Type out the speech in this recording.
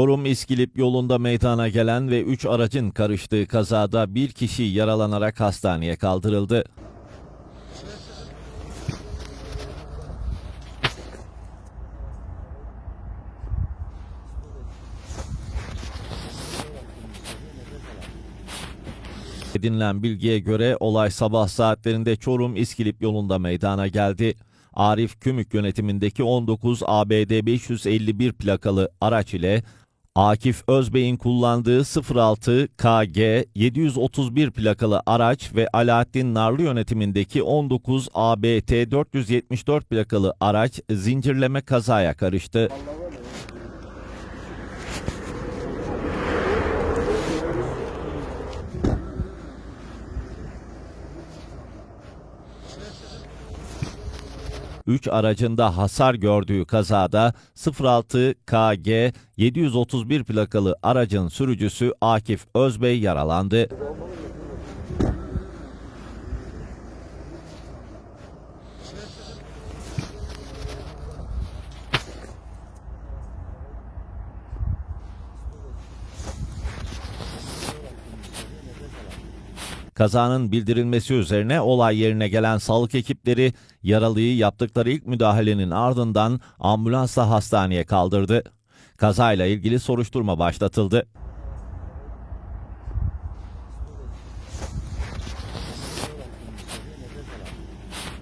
Çorum İskilip yolunda meydana gelen ve 3 aracın karıştığı kazada bir kişi yaralanarak hastaneye kaldırıldı. Edinilen bilgiye göre olay sabah saatlerinde Çorum İskilip yolunda meydana geldi. Arif Kümük yönetimindeki 19 ABD 551 plakalı araç ile Akif Özbey'in kullandığı 06 KG 731 plakalı araç ve Alaaddin Narlı yönetimindeki 19 ABT 474 plakalı araç zincirleme kazaya karıştı. Üç aracında hasar gördüğü kazada 06 KG 731 plakalı aracın sürücüsü Akif Özbey yaralandı. Kazanın bildirilmesi üzerine olay yerine gelen sağlık ekipleri yaralıyı yaptıkları ilk müdahalenin ardından ambulansla hastaneye kaldırdı. Kazayla ilgili soruşturma başlatıldı.